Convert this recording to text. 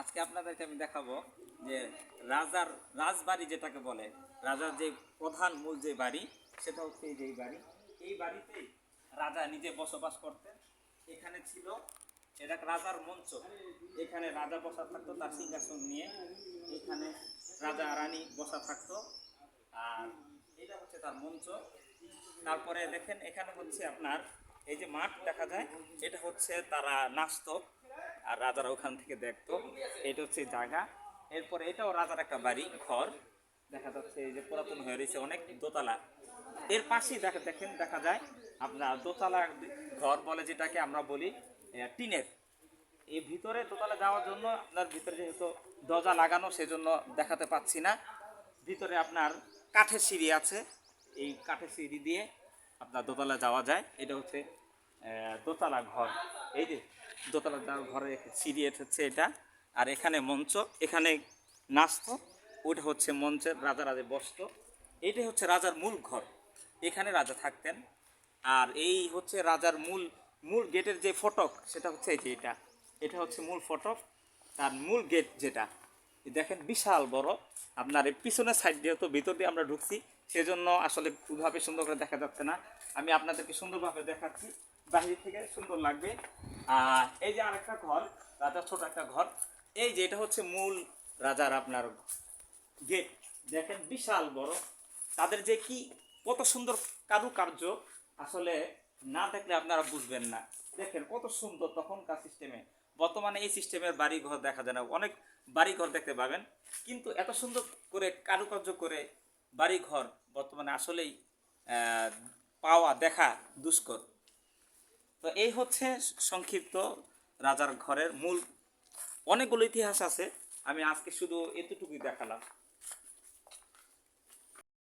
আজকে আপনাদেরকে আমি দেখাবো যে রাজার রাজবাড়ি যেটাকে বলে, রাজার যে প্রধান মূল যে বাড়ি, সেটা হচ্ছে এই বাড়ি। এই বাড়িতে রাজা নিজে বসবাস করতেন। এখানে ছিল, এটা রাজার মঞ্চ। এখানে রাজা বসা থাকতো তার সিংহাসন নিয়ে। এখানে রাজা রানী বসা থাকতো। আর এটা হচ্ছে তার মঞ্চ। তারপরে দেখেন, এখানে হচ্ছে আপনার এই যে মাঠ দেখা যায়, এটা হচ্ছে তারা নাচতো। আর রাজারা ওখান থেকে দেখতো। এটা হচ্ছে জায়গা। এরপরে এটাও রাজার একটা বাড়ি, ঘর। দেখা যাচ্ছে যে পুরাতন হয়ে রয়েছে অনেক দোতলা। এর পাশেই দেখা দেখেন, দেখা যায় আপনার দোতলা ঘর বলে যেটাকে আমরা বলি টিনের। এই ভিতরে দোতলা যাওয়ার জন্য আপনার ভিতরে যেহেতু দরজা লাগানো, সেজন্য দেখাতে পাচ্ছি না। ভিতরে আপনার কাঠের সিঁড়ি আছে। এই কাঠের সিঁড়ি দিয়ে আপনার দোতলা যাওয়া যায়। এটা হচ্ছে দোতলা ঘর। এই যে দোতলা ঘরে সিঁড়ি এটা হচ্ছে এটা। আর এখানে মঞ্চ, এখানে নাচতো ওটা হচ্ছে মঞ্চের রাজা রাজে বসতো এইটাই হচ্ছে রাজার মূল ঘর। এখানে রাজা থাকতেন। আর এই হচ্ছে রাজার মূল মূল গেটের যে ফটক, সেটা হচ্ছে এই যে এটা। এটা হচ্ছে মূল ফটক। তার মূল গেট যেটা। দেখেন বিশাল বড়। আপনার এই পিছনের সাইড তো ভিতর দিয়ে আমরা ঢুকছি, সেজন্য আসলে ওইভাবে সুন্দর করে দেখা যাচ্ছে না। আমি আপনাদেরকে সুন্দরভাবে দেখাচ্ছি, বাহির থেকে সুন্দর লাগবে। আর এই যে আরেকটা ঘর রাজার ছোট একটা ঘর, এই যে এটা হচ্ছে মূল রাজার আপনার গেট দেখেন বিশাল বড়। তাদের যে কি, কত সুন্দর কারুকার্য, আসলে না দেখলে আপনারা বুঝবেন না। দেখেন কত সুন্দর তখনকার সিস্টেমে বর্তমানে এই সিস্টেমের বাড়ি ঘর দেখা যায় না। অনেক বাড়ি ঘর দেখতে পাবেন। কিন্তু এত সুন্দর করে কারুকার্য করে বাড়ি ঘর বর্তমানে আসলেই পাওয়া দেখা দুষ্কর। তো এই হচ্ছে সংক্ষিপ্ত রাজার ঘরের মূল, অনেকগুলো ইতিহাস আছে। আমি আজকে শুধু এতটুকুই দেখালাম।